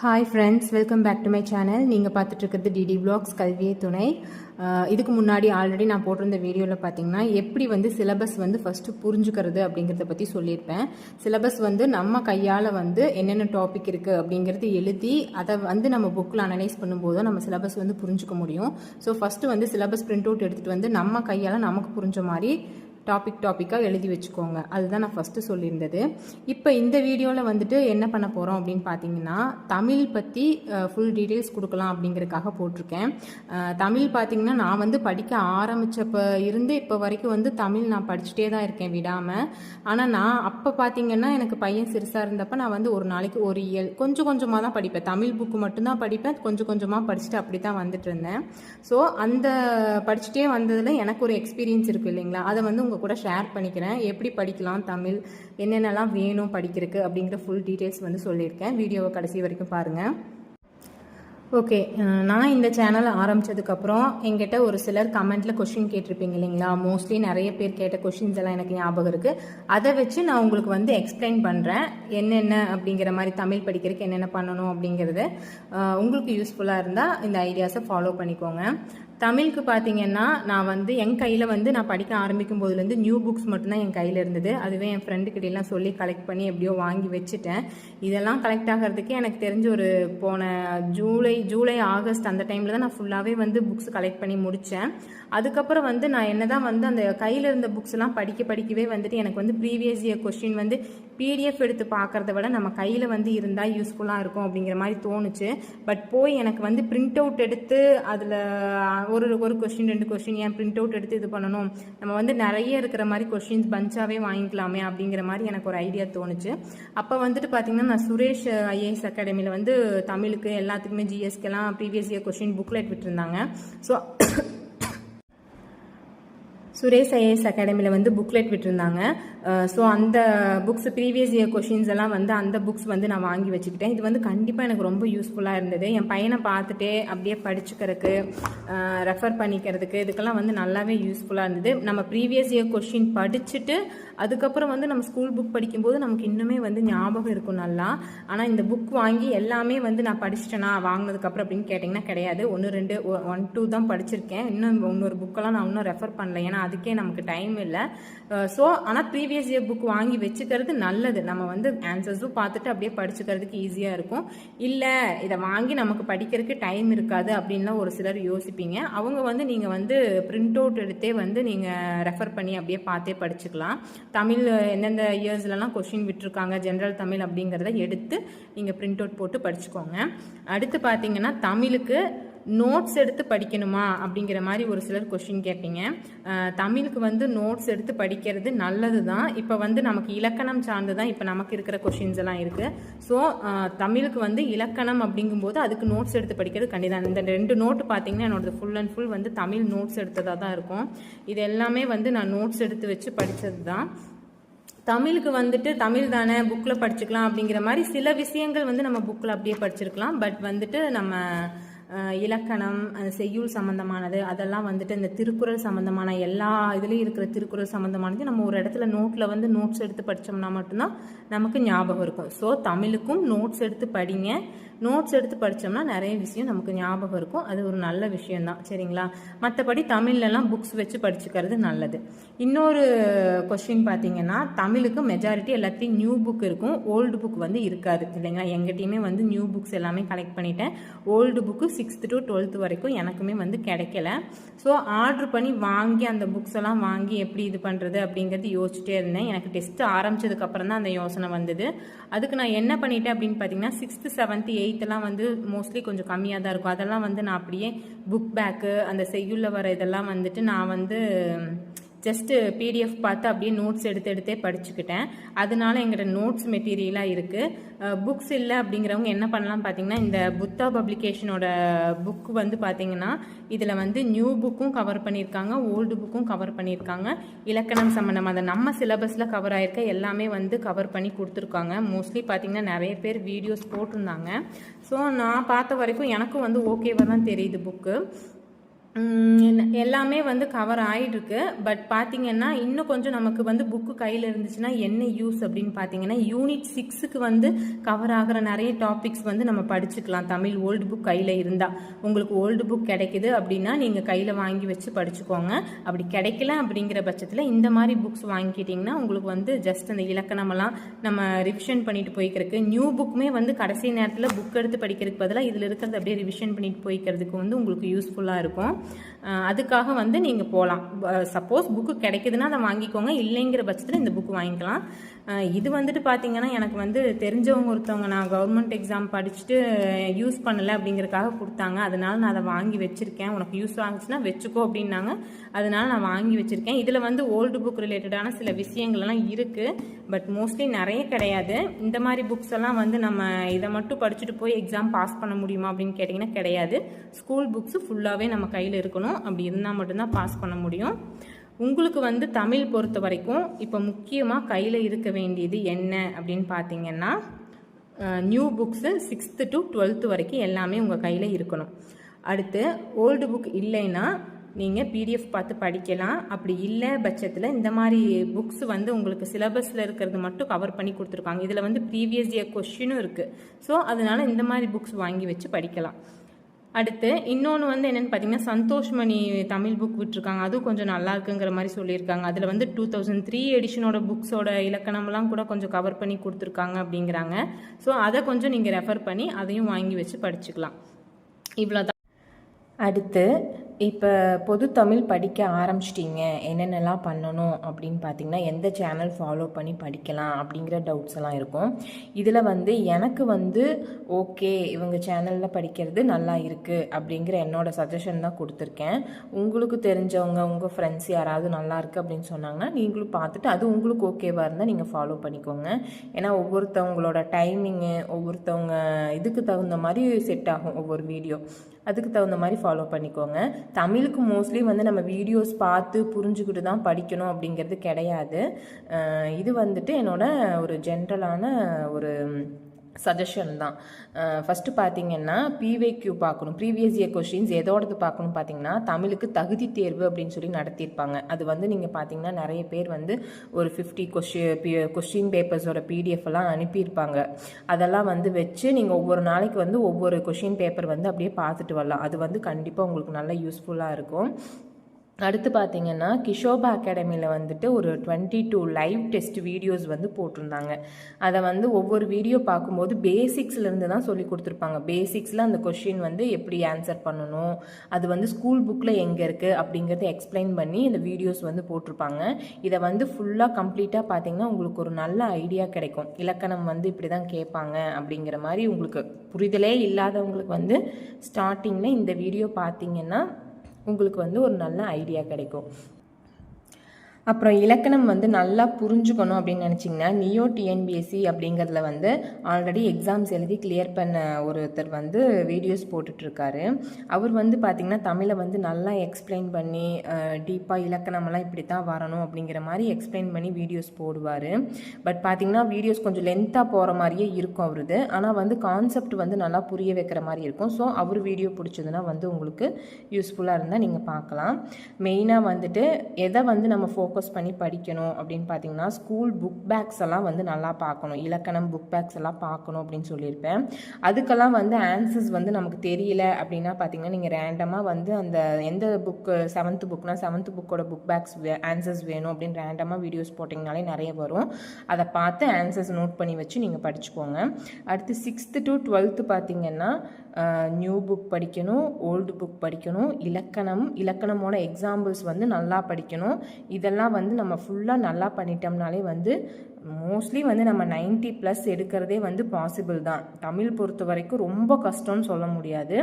Hi friends welcome back to my channel நீங்கள் பார்த்துட்ருக்கிறது DD blocks கல்வியை துணை. இதுக்கு முன்னாடி ஆல்ரெடி நான் போட்டிருந்த வீடியோவில் பார்த்தீங்கன்னா எப்படி வந்து சிலபஸ் வந்து ஃபஸ்ட்டு புரிஞ்சுக்கிறது அப்படிங்கிறத பற்றி சொல்லியிருப்பேன். சிலபஸ் வந்து நம்ம கையால் வந்து என்னென்ன டாபிக் இருக்குது அப்படிங்கிறது எழுதி அதை வந்து நம்ம புக்கில் அனலைஸ் பண்ணும்போது நம்ம சிலபஸ் வந்து புரிஞ்சுக்க முடியும். ஸோ ஃபஸ்ட்டு வந்து சிலபஸ் பிரிண்ட் அவுட் எடுத்துகிட்டு வந்து நம்ம கையால் நமக்கு புரிஞ்ச மாதிரி டாபிக் டாப்பிக்காக எழுதி வச்சுக்கோங்க. அதுதான் நான் ஃபஸ்ட்டு சொல்லியிருந்தது. இப்போ இந்த வீடியோவில் வந்துட்டு என்ன பண்ண போகிறோம் அப்படின்னு பார்த்தீங்கன்னா தமிழ் பற்றி ஃபுல் டீட்டெயில்ஸ் கொடுக்கலாம் அப்படிங்கிறதுக்காக போட்டிருக்கேன். தமிழ் பார்த்தீங்கன்னா நான் வந்து படிக்க ஆரம்பித்தப்போ இருந்து இப்போ வரைக்கும் வந்து தமிழ் நான் படிச்சுட்டே தான் இருக்கேன் விடாமல் ஆனால் நான் அப்போ பார்த்தீங்கன்னா எனக்கு பையன் சிறுசாக இருந்தப்போ நான் வந்து ஒரு நாளைக்கு ஒரு இயல் கொஞ்சம் கொஞ்சமாக தான் படிப்பேன். தமிழ் புக்கு மட்டும்தான் படிப்பேன். கொஞ்சம் கொஞ்சமாக படிச்சுட்டு அப்படி தான் வந்துட்டு இருந்தேன். ஸோ அந்த படிச்சுட்டே வந்ததில் எனக்கு ஒரு எக்ஸ்பீரியன்ஸ் இருக்குது இல்லைங்களா? அதை வந்து உங்கள் கூட ஷேர் பண்ணிக்கிறேன். எப்படி படிக்கலாம் தமிழ் என்னென்னலாம் வேணும் படிக்கிறதுக்கு அப்படிங்கிற ஃபுல் டீட்டெயில்ஸ் வந்து சொல்லியிருக்கேன். வீடியோவை கடைசி வரைக்கும் பாருங்கள் ஓகே நான் இந்த சேனல் ஆரம்பிச்சதுக்கப்புறம் எங்கிட்ட ஒரு சிலர் கமெண்ட்டில் கொஷின் கேட்டிருப்பீங்க இல்லைங்களா? மோஸ்ட்லி நிறைய பேர் கேட்ட கொஷின்ஸ் எல்லாம் எனக்கு ஞாபகம் இருக்குது அதை வச்சு நான் உங்களுக்கு வந்து எக்ஸ்பிளைன் பண்ணுறேன் என்னென்ன அப்படிங்கிற மாதிரி தமிழ் படிக்கிறதுக்கு என்னென்ன பண்ணணும் அப்படிங்கிறது உங்களுக்கு யூஸ்ஃபுல்லாக இருந்தால் இந்த ஐடியாஸை ஃபாலோ பண்ணிக்கோங்க. தமிழுக்கு பார்த்தீங்கன்னா நான் வந்து என் கையில் வந்து நான் படிக்க ஆரம்பிக்கும் போதுலேருந்து நியூ புக்ஸ் மட்டும்தான் என் கையில் இருந்தது. அதுவே என் ஃப்ரெண்டுக்கிட்டலாம் சொல்லி கலெக்ட் பண்ணி எப்படியோ வாங்கி வச்சுட்டேன். இதெல்லாம் கலெக்ட் ஆகிறதுக்கே எனக்கு தெரிஞ்ச ஒரு போன ஜூலை ஜூலை ஆகஸ்ட் அந்த டைமில் தான் நான் ஃபுல்லாகவே வந்து புக்ஸ் கலெக்ட் பண்ணி முடித்தேன் அதுக்கப்புறம் வந்து நான் என்ன தான் வந்து அந்த கையில் இருந்த புக்ஸ்லாம் படிக்க படிக்கவே வந்துட்டு எனக்கு வந்து ப்ரீவியஸ் இயர் கொஸ்டின் வந்து பிடிஎஃப் எடுத்து பார்க்குறத விட நம்ம கையில் வந்து இருந்தால் யூஸ்ஃபுல்லாக இருக்கும் அப்படிங்கிற மாதிரி தோணுச்சு. பட் போய் எனக்கு வந்து பிரிண்ட் அவுட் எடுத்து அதில் ஒரு ஒரு கொஸ்டின் ரெண்டு கொஸ்டின் ஏன் பிரிண்ட் அவுட் எடுத்து இது பண்ணணும்? நம்ம வந்து நிறைய இருக்கிற மாதிரி கொஸ்டின்ஸ் பஞ்சாவே வாங்கிக்கலாமே அப்படிங்கிற மாதிரி எனக்கு ஒரு ஐடியா தோணுச்சு. அப்போ வந்துட்டு பார்த்தீங்கன்னா நான் சுரேஷ் ஐஏஎஸ் அகாடமியில் வந்து தமிழுக்கு எல்லாத்துக்குமே ஜிஎஸ்க்கெல்லாம் ப்ரீவியஸ் இயர் கொஸ்டின் புக்லெட் விட்டுருந்தாங்க. ஸோ சுரேஷ் ஐஏஎஸ் அகாடமியில் வந்து புக்லெட் விட்டுருந்தாங்க. ஸோ அந்த புக்ஸ் ப்ரீவியஸ் இயர் கொஷின்ஸ் எல்லாம் வந்து அந்த புக்ஸ் வந்து நான் வாங்கி வச்சுக்கிட்டேன். இது வந்து கண்டிப்பாக எனக்கு ரொம்ப யூஸ்ஃபுல்லாக இருந்தது. என் பையனை பார்த்துட்டே அப்படியே படிச்சுக்கிறதுக்கு ரெஃபர் பண்ணிக்கிறதுக்கு இதுக்கெல்லாம் வந்து நல்லாவே யூஸ்ஃபுல்லாக இருந்தது. நம்ம ப்ரீவியஸ் இயர் கொஷின் படிச்சுட்டு அதுக்கப்புறம் வந்து நம்ம ஸ்கூல் புக் படிக்கும்போது நமக்கு இன்னுமே வந்து ஞாபகம் இருக்கும் நல்லா. ஆனால் இந்த புக் வாங்கி எல்லாமே வந்து நான் படிச்சிட்டேனா வாங்கினதுக்கப்புறம் அப்படின்னு கேட்டிங்கன்னா கிடையாது. ஒன்று ரெண்டு ஒன் டூ தான் படிச்சிருக்கேன். இன்னும் இன்னொரு புக்கெல்லாம் நான் இன்னும் ரெஃபர் பண்ணல. ஏன்னா அதுக்கே நமக்கு டைம் இல்லை. ஸோ ஆனால் ப்ரீவியஸ் இயர் புக் வாங்கி வச்சுக்கிறது நல்லது. நம்ம வந்து ஆன்சர்ஸும் பார்த்துட்டு அப்படியே படிச்சுக்கிறதுக்கு ஈஸியாக இருக்கும். இல்லை இதை வாங்கி நமக்கு படிக்கிறதுக்கு டைம் இருக்காது அப்படின்லாம் ஒரு சிலர் யோசிப்பீங்க. அவங்க வந்து நீங்கள் வந்து பிரிண்ட் அவுட் எடுத்தே வந்து நீங்கள் ரெஃபர் பண்ணி அப்படியே பார்த்தே படிச்சுக்கலாம். தமிழ் எந்தெந்த இயர்ஸ்லலாம் கொஷின் விட்டுருக்காங்க ஜென்ரல் தமிழ் அப்படிங்கிறத எடுத்து நீங்கள் பிரிண்ட் அவுட் போட்டு படிச்சுக்கோங்க. அடுத்து பார்த்தீங்கன்னா தமிழுக்கு நோட்ஸ் எடுத்து படிக்கணுமா அப்படிங்கிற மாதிரி ஒரு சிலர் கொஷின் கேட்பீங்க. தமிழுக்கு வந்து நோட்ஸ் எடுத்து படிக்கிறது நல்லது தான் இப்போ வந்து நமக்கு இலக்கணம் சார்ந்து தான் இப்போ நமக்கு இருக்கிற கொஷின்ஸ் எல்லாம் இருக்குது ஸோ தமிழுக்கு வந்து இலக்கணம் அப்படிங்கும்போது அதுக்கு நோட்ஸ் எடுத்து படிக்கிறது கண்டிதான். இந்த ரெண்டு நோட்டு பார்த்தீங்கன்னா என்னோடது ஃபுல் அண்ட் ஃபுல் வந்து தமிழ் நோட்ஸ் எடுத்ததாக தான் இருக்கும். இது எல்லாமே வந்து நான் நோட்ஸ் எடுத்து வச்சு படித்தது தான் தமிழுக்கு வந்துட்டு தமிழ் தானே புக்கில் படிச்சுக்கலாம் அப்படிங்கிற மாதிரி சில விஷயங்கள் வந்து நம்ம புக்கில் அப்படியே படிச்சிருக்கலாம். பட் வந்துட்டு நம்ம இலக்கணம் அஹ், செய்யுள் சம்மந்தமானது அதெல்லாம் வந்துட்டு இந்த திருக்குறள் சம்மந்தமான எல்லா இதுலேயும் இருக்கிற திருக்குறள் சம்மந்தமானது நம்ம ஒரு இடத்துல நோட்டில் வந்து நோட்ஸ் எடுத்து படித்தோம்னா மட்டும்தான் நமக்கு ஞாபகம் இருக்கும். ஸோ தமிழுக்கும் நோட்ஸ் எடுத்து படிங்க. நோட்ஸ் எடுத்து படித்தோம்னா நிறைய விஷயம் நமக்கு ஞாபகம் இருக்கும். அது ஒரு நல்ல விஷயம்தான். சரிங்களா? மற்றபடி தமிழ்லலாம் புக்ஸ் வச்சு படிச்சுக்கிறது நல்லது. இன்னொரு கொஸ்டின் பார்த்தீங்கன்னா தமிழுக்கு மெஜாரிட்டி எல்லாத்தையும் நியூ புக் இருக்கும். ஓல்டு புக் வந்து இருக்காது. இல்லைங்களா? எங்கிட்டையுமே வந்து நியூ புக்ஸ் எல்லாமே கலெக்ட் பண்ணிட்டேன். Old book sixth to twelfth வரைக்கும் எனக்குமே வந்து கிடைக்கல. ஸோ ஆர்டர் பண்ணி வாங்கி அந்த புக்ஸ் எல்லாம் வாங்கி எப்படி இது பண்ணுறது அப்படிங்கிறது யோசிச்சுட்டே இருந்தேன். எனக்கு டெஸ்ட் ஆரம்பிச்சதுக்கப்புறம் தான் அந்த யோசனை வந்தது. அதுக்கு நான் என்ன பண்ணிட்டேன் அப்படின்னு பார்த்தீங்கன்னா சிக்ஸ்த்து செவன்த்து எயித்தெல்லாம் வந்து மோஸ்ட்லி கொஞ்சம் கம்மியாக தான் இருக்கும். அதெல்லாம் வந்து நான் அப்படியே புக் பேக்கு அந்த செய்யுள்ள வர இதெல்லாம் வந்துட்டு நான் வந்து ஜஸ்ட்டு பிடிஎஃப் பார்த்து அப்படியே நோட்ஸ் எடுத்து எடுத்தே படிச்சுக்கிட்டேன். அதனால எங்கிட்ட நோட்ஸ் மெட்டீரியலாக இருக்குது புக்ஸ் இல்லை அப்படிங்கிறவங்க என்ன பண்ணலாம் பார்த்தீங்கன்னா இந்த புத்தா பப்ளிகேஷனோட புக் வந்து பார்த்தீங்கன்னா இதில் வந்து நியூ புக்கும் கவர் பண்ணியிருக்காங்க ஓல்டு புக்கும் கவர் பண்ணியிருக்காங்க. இலக்கணம் சம்மந்தமாக அதை நம்ம சிலபஸில் கவர் ஆகிருக்க எல்லாமே வந்து கவர் பண்ணி கொடுத்துருக்காங்க. மோஸ்ட்லி பார்த்தீங்கன்னா நிறைய பேர் வீடியோஸ் போட்டிருந்தாங்க. ஸோ நான் பார்த்த வரைக்கும் எனக்கும் வந்து ஓகேவாக தான் தெரியுது புக்கு எல்லாமே வந்து கவர் ஆகிட்டுருக்கு பட் பார்த்திங்கன்னா இன்னும் கொஞ்சம் நமக்கு வந்து புக்கு கையில் இருந்துச்சுன்னா என்ன யூஸ் அப்படின்னு பார்த்தீங்கன்னா யூனிட் சிக்ஸுக்கு வந்து கவர் ஆகிற நிறைய டாபிக்ஸ் வந்து நம்ம படிச்சுக்கலாம். தமிழ் ஓல்டு புக் கையில் இருந்தால் உங்களுக்கு ஓல்டு புக் கிடைக்குது அப்படின்னா நீங்கள் கையில் வாங்கி வச்சு படிச்சுக்கோங்க. அப்படி கிடைக்கல அப்படிங்கிற பட்சத்தில் இந்த மாதிரி புக்ஸ் வாங்கிக்கிட்டிங்கன்னா உங்களுக்கு வந்து ஜஸ்ட் அந்த இலக்கணமெல்லாம் நம்ம ரிவிஷன் பண்ணிட்டு போய்க்கிறதுக்கு நியூ புக்குமே வந்து கடைசி நேரத்தில் புக் எடுத்து படிக்கிறதுக்கு பதிலாக இதில் இருக்கிறது அப்படியே ரிவிஷன் பண்ணிட்டு போய்க்கிறதுக்கு வந்து உங்களுக்கு யூஸ்ஃபுல்லாக இருக்கும். அதுக்காக வந்து நீங்கள் போகலாம் சப்போஸ் புக்கு கிடைக்குதுன்னா அதை வாங்கிக்கோங்க. இல்லைங்கிற பட்சத்தில் இந்த புக்கு வாங்கிக்கலாம். இது வந்துட்டு பார்த்தீங்கன்னா எனக்கு வந்து தெரிஞ்சவங்க ஒருத்தவங்க நான் கவர்மெண்ட் எக்ஸாம் படிச்சுட்டு யூஸ் பண்ணலை அப்படிங்கிறதுக்காக கொடுத்தாங்க. அதனால நான் அதை வாங்கி வச்சுருக்கேன். உனக்கு யூஸ் ஆகுச்சுன்னா வச்சுக்கோ அப்படின்னாங்க. அதனால நான் வாங்கி வச்சுருக்கேன். இதில் வந்து ஓல்டு புக் ரிலேட்டடான சில விஷயங்கள்லாம் இருக்குது பட் மோஸ்ட்லி நிறைய கிடையாது. இந்த மாதிரி புக்ஸ் எல்லாம் வந்து நம்ம இதை மட்டும் படிச்சுட்டு போய் எக்ஸாம் பாஸ் பண்ண முடியுமா அப்படின்னு கேட்டிங்கன்னா கிடையாது. ஸ்கூல் புக்ஸ் ஃபுல்லாகவே நம்ம கையில் இருக்கணும். அப்படி இருந்தால் மட்டும்தான் பாஸ் பண்ண முடியும். உங்களுக்கு வந்து தமிழ் பொறுத்த வரைக்கும் இப்போ முக்கியமாக கையில் இருக்க வேண்டியது என்ன அப்படின்னு பார்த்தீங்கன்னா new books sixth to twelfth வரைக்கும் எல்லாமே உங்கள் கையில் இருக்கணும். அடுத்து ஓல்டு புக் இல்லைன்னா நீங்கள் பிடிஎஃப் பார்த்து படிக்கலாம். அப்படி இல்லை பட்சத்தில் இந்த மாதிரி புக்ஸ் வந்து உங்களுக்கு சிலபஸில் இருக்கிறது மட்டும் கவர் பண்ணி கொடுத்துருக்காங்க. இதில் வந்து ப்ரீவியஸ் இயர் கொஷினும் இருக்குது ஸோ அதனால் இந்த மாதிரி புக்ஸ் வாங்கி வச்சு படிக்கலாம். அடுத்து இன்னொன்று வந்து என்னென்னு பார்த்தீங்கன்னா சந்தோஷ்மணி தமிழ் புக் விட்டுருக்காங்க. அதுவும் கொஞ்சம் நல்லா இருக்குங்கிற மாதிரி சொல்லியிருக்காங்க. அதில் வந்து டூ தௌசண்ட் த்ரீ எடிஷனோட புக்ஸோட இலக்கணம்லாம் கூட கொஞ்சம் கவர் பண்ணி கொடுத்துருக்காங்க அப்படிங்கிறாங்க. ஸோ அதை கொஞ்சம் நீங்கள் ரெஃபர் பண்ணி அதையும் வாங்கி வச்சு படிச்சுக்கலாம். இவ்வளோதான் அடுத்து இப்போ பொது தமிழ் படிக்க ஆரம்பிச்சிட்டிங்க. என்னென்னலாம் பண்ணணும் அப்படின்னு பார்த்தீங்கன்னா எந்த சேனல் ஃபாலோ பண்ணி படிக்கலாம் அப்படிங்கிற டவுட்ஸ் எல்லாம் இருக்கும். இதில் வந்து எனக்கு வந்து ஓகே இவங்க சேனலில் படிக்கிறது நல்லா இருக்குது அப்படிங்கிற என்னோட சஜஷன் தான் கொடுத்துருக்கேன். உங்களுக்கு தெரிஞ்சவங்க உங்கள் ஃப்ரெண்ட்ஸ் யாராவது நல்லா இருக்குது அப்படின்னு சொன்னாங்கன்னா நீங்களும் பார்த்துட்டு அது உங்களுக்கு ஓகேவாக இருந்தால் நீங்கள் ஃபாலோ பண்ணிக்கோங்க. ஏன்னா ஒவ்வொருத்தவங்களோட டைமிங்கு ஒவ்வொருத்தவங்க இதுக்கு தகுந்த மாதிரி செட் ஆகும் ஒவ்வொரு வீடியோ அதுக்கு தகுந்த மாதிரி ஃபாலோ பண்ணிக்கோங்க. தமிழுக்கு மோஸ்ட்லி வந்து நம்ம வீடியோஸ் பார்த்து புரிஞ்சுக்கிட்டு தான் படிக்கணும் அப்படிங்கிறது கிடையாது. இது வந்துட்டு என்னோட ஒரு ஜென்ரலான ஒரு சஜஷன் தான். ஃபஸ்ட்டு பார்த்தீங்கன்னா பிவேக்யூ பார்க்கணும். ப்ரீவியஸ் இயர் கொஷின்ஸ் எதோடது பார்க்கணும் பார்த்தீங்கன்னா தமிழுக்கு தகுதி தேர்வு அப்படின்னு சொல்லி நடத்தியிருப்பாங்க. அது வந்து நீங்கள் பார்த்தீங்கன்னா நிறைய பேர் வந்து ஒரு ஃபிஃப்டி கொஷின் கொஷின் பேப்பர்ஸோட பிடிஎஃப் எல்லாம் அனுப்பியிருப்பாங்க. அதெல்லாம் வந்து வச்சு நீங்கள் ஒவ்வொரு நாளைக்கு வந்து ஒவ்வொரு கொஷின் பேப்பர் வந்து அப்படியே பார்த்துட்டு வரலாம். அது வந்து கண்டிப்பாக உங்களுக்கு நல்ல யூஸ்ஃபுல்லாக இருக்கும். அடுத்து பார்த்தீங்கன்னா கிஷோபா அகாடமியில் வந்துட்டு ஒரு twenty two live test videos வந்து போட்டிருந்தாங்க. அதை வந்து ஒவ்வொரு வீடியோ பார்க்கும்போது பேசிக்ஸ்லேருந்து தான் சொல்லி கொடுத்துருப்பாங்க. பேசிக்ஸில் அந்த கொஷின் வந்து எப்படி ஆன்சர் பண்ணணும் அது வந்து ஸ்கூல் புக்கில் எங்கே இருக்குது அப்படிங்கிறத எக்ஸ்பிளைன் பண்ணி இந்த வீடியோஸ் வந்து போட்டிருப்பாங்க. இதை வந்து ஃபுல்லாக கம்ப்ளீட்டாக பார்த்தீங்கன்னா உங்களுக்கு ஒரு நல்ல ஐடியா கிடைக்கும். இலக்கணம் வந்து இப்படி தான் கேட்பாங்க அப்படிங்கிற மாதிரி உங்களுக்கு புரிதலே இல்லாதவங்களுக்கு வந்து ஸ்டார்டிங்கில் இந்த வீடியோ பார்த்தீங்கன்னா உங்களுக்கு வந்து ஒரு நல்ல ஐடியா கிடைக்கும். அப்புறம் இலக்கணம் வந்து நல்லா புரிஞ்சுக்கணும் அப்படின்னு நினச்சிங்கன்னா நியோ டிஎன்பிஎஸ்சி அப்படிங்கிறதுல வந்து ஆல்ரெடி எக்ஸாம்ஸ் எழுதி கிளியர் பண்ண ஒருத்தர் வந்து வீடியோஸ் போட்டுட்ருக்காரு. அவர் வந்து பார்த்திங்கன்னா தமிழை வந்து நல்லா எக்ஸ்பிளைன் பண்ணி டீப்பாக இலக்கணமெல்லாம் இப்படி தான் வரணும் அப்படிங்கிற மாதிரி எக்ஸ்பிளைன் பண்ணி வீடியோஸ் போடுவார். பட் பார்த்திங்கன்னா வீடியோஸ் கொஞ்சம் லென்த்தாக போகிற மாதிரியே இருக்கும் அவருது. ஆனால் வந்து கான்செப்ட் வந்து நல்லா புரிய வைக்கிற மாதிரி இருக்கும். ஸோ அவர் வீடியோ பிடிச்சதுன்னா வந்து உங்களுக்கு யூஸ்ஃபுல்லாக இருந்தால் நீங்கள் பார்க்கலாம் மெயினாக வந்துட்டு எதை வந்து நம்ம ஃபோக்கஸ் பண்ணி படிக்கணும் அப்படின்னு பார்த்தீங்கன்னா ஸ்கூல் புக் பேக்ஸ் எல்லாம் வந்து நல்லா பார்க்கணும். இலக்கணம் புக் பேக்ஸ் எல்லாம் பார்க்கணும் அப்படின்னு சொல்லியிருப்பேன். அதுக்கெல்லாம் வந்து ஆன்சர்ஸ் வந்து நமக்கு தெரியல அப்படின்னா பார்த்தீங்கன்னா நீங்கள் ரேண்டமாக வந்து அந்த எந்த புக்கு செவன்த் புக்னா செவன்த் புக்கோட புக் பேக்ஸ் ஆன்சர்ஸ் வேணும் அப்படின்னு ரேண்டமாக வீடியோஸ் போட்டிங்கனாலே நிறைய வரும். அதை பார்த்து ஆன்சர்ஸ் நோட் பண்ணி வச்சு நீங்கள் படிச்சுக்கோங்க. அடுத்து சிக்ஸ்த்து டு டுவெல்த்து பார்த்தீங்கன்னா நியூ புக் படிக்கணும் ஓல்டு புக் படிக்கணும் இலக்கணம் இலக்கணமோட எக்ஸாம்பிள்ஸ் வந்து நல்லா படிக்கணும். இதெல்லாம் வந்து நம்ம ஃபுல்லாக நல்லா பண்ணிட்டோம்னாலே வந்து மோஸ்ட்லி வந்து நம்ம 90 ப்ளஸ் எடுக்கிறதே வந்து பாசிபிள் தான். தமிழ் பொறுத்த வரைக்கும் ரொம்ப கஷ்டம்னு சொல்ல முடியாது.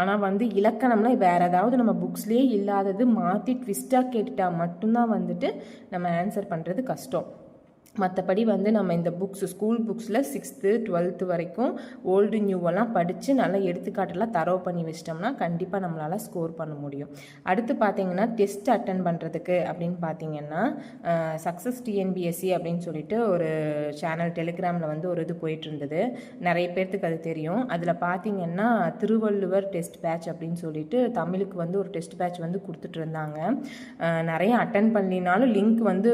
ஆனால் வந்து இலக்கணம்லாம் வேறு ஏதாவது நம்ம புக்ஸ்லேயே இல்லாதது மாற்றி ட்விஸ்ட்டாக கேட்டுட்டால் மட்டும்தான் வந்துட்டு நம்ம ஆன்சர் பண்ணுறது கஷ்டம். மற்றபடி வந்து நம்ம இந்த புக்ஸ் ஸ்கூல் புக்ஸில் சிக்ஸ்த்து டுவெல்த்து வரைக்கும் ஓல்டு நியூவெல்லாம் படித்து நல்லா எடுத்துக்காட்டெல்லாம் தரவு பண்ணி வச்சிட்டோம்னா கண்டிப்பாக நம்மளால் ஸ்கோர் பண்ண முடியும். அடுத்து பார்த்தீங்கன்னா டெஸ்ட் அட்டன் பண்ணுறதுக்கு அப்படின்னு பார்த்தீங்கன்னா சக்ஸஸ் டிஎன்பிஎஸ்சி அப்படின்னு சொல்லிட்டு ஒரு சேனல் டெலிகிராமில் வந்து ஒரு இது போயிட்டு இருந்தது. நிறைய பேர்த்துக்கு அது தெரியும். அதில் பார்த்தீங்கன்னா திருவள்ளுவர் டெஸ்ட் பேட்ச் அப்படின்னு சொல்லிட்டு தமிழுக்கு வந்து ஒரு டெஸ்ட் பேட்ச் வந்து கொடுத்துட்டு இருந்தாங்க. நிறைய அட்டன் பண்ணினாலும் லிங்க் வந்து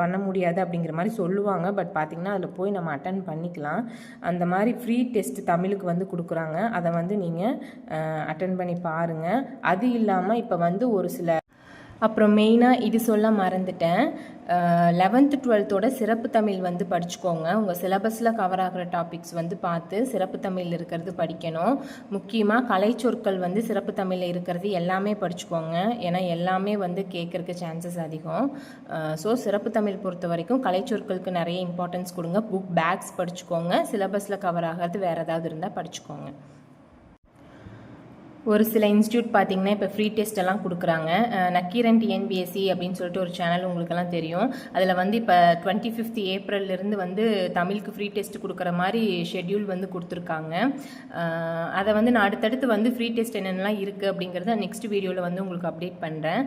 பண்ண முடியாது அப்படிங்கிற மாதிரி மாதிரி சொல்லுவாங்க. பட் பார்த்திங்கன்னா அதில் போய் நம்ம அட்டன் பண்ணிக்கலாம். அந்த மாதிரி ஃப்ரீ டெஸ்ட் தமிழுக்கு வந்து கொடுக்குறாங்க. அதை வந்து நீங்கள் அட்டன் பண்ணி பாருங்கள் அது இல்லாமல் இப்போ வந்து ஒரு சில அப்புறம் மெயினாக இது சொல்ல மறந்துட்டேன். லெவன்த்து டுவெல்த்தோட சிறப்பு தமிழ் வந்து படிச்சுக்கோங்க. உங்கள் சிலபஸில் கவர் ஆகிற டாபிக்ஸ் வந்து பார்த்து சிறப்பு தமிழ் இருக்கிறது படிக்கணும். முக்கியமாக கலைச்சொற்கள் வந்து சிறப்பு தமிழில் இருக்கிறது எல்லாமே படிச்சுக்கோங்க. ஏன்னா எல்லாமே வந்து கேட்குறக்கு சான்சஸ் அதிகம். ஸோ சிறப்பு தமிழ் பொறுத்த வரைக்கும் கலைச்சொற்களுக்கு நிறைய இம்பார்ட்டன்ஸ் கொடுங்க. புக் பேக்ஸ் படிச்சுக்கோங்க. சிலபஸில் கவர் ஆகிறது வேறு ஏதாவது இருந்தால் படிச்சுக்கோங்க. ஒரு சில இன்ஸ்டியூட் பார்த்தீங்கன்னா இப்போ ஃப்ரீ டெஸ்ட் எல்லாம் கொடுக்குறாங்க. நக்கீரன் டிஎன்பிஎஸ்சி அப்படின்னு சொல்லிட்டு ஒரு சேனல் உங்களுக்கெல்லாம் தெரியும். அதில் வந்து இப்போ டுவெண்ட்டி ஃபிஃப்த் ஏப்ரல்லேருந்து வந்து தமிழுக்கு ஃப்ரீ டெஸ்ட் கொடுக்குற மாதிரி ஷெட்யூல் வந்து கொடுத்துருக்காங்க. அதை வந்து நான் அடுத்தடுத்து வந்து ஃப்ரீ டெஸ்ட் என்னென்னலாம் இருக்குது அப்படிங்கிறத நெக்ஸ்ட் வீடியோவில் வந்து உங்களுக்கு அப்டேட் பண்ணுறேன்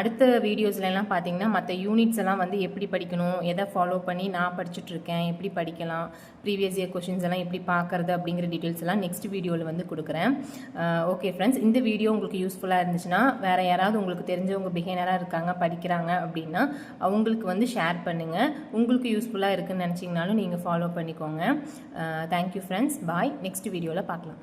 அடுத்த வீடியோஸ்லாம் பார்த்தீங்கன்னா மற்ற யூனிட்ஸ் எல்லாம் வந்து எப்படி படிக்கணும் எதை ஃபாலோ பண்ணி நான் படிச்சுட்ருக்கேன் எப்படி படிக்கலாம் ப்ரீவியஸ் இயர் கொஷின்ஸ் எல்லாம் எப்படி பார்க்கறது அப்படிங்கிற டீட்டெயில்ஸ் எல்லாம் நெக்ஸ்ட் வீடியோவில் வந்து கொடுக்குறேன். ஓகே ஓகே ஃப்ரெண்ட்ஸ் இந்த வீடியோ உங்களுக்கு யூஸ்ஃபுல்லாக இருந்துச்சுன்னா வேறு யாராவது உங்களுக்கு தெரிஞ்சவங்க பிகைனராக இருக்காங்க படிக்கிறாங்க அப்படின்னா அவங்களுக்கு வந்து ஷேர் பண்ணுங்கள் உங்களுக்கு யூஸ்ஃபுல்லாக இருக்குதுன்னு நினச்சிங்கனாலும் நீங்கள் ஃபாலோ பண்ணிக்கோங்க. தேங்க்யூ ஃப்ரெண்ட்ஸ் பாய் நெக்ஸ்ட் வீடியோவில் பார்க்கலாம்.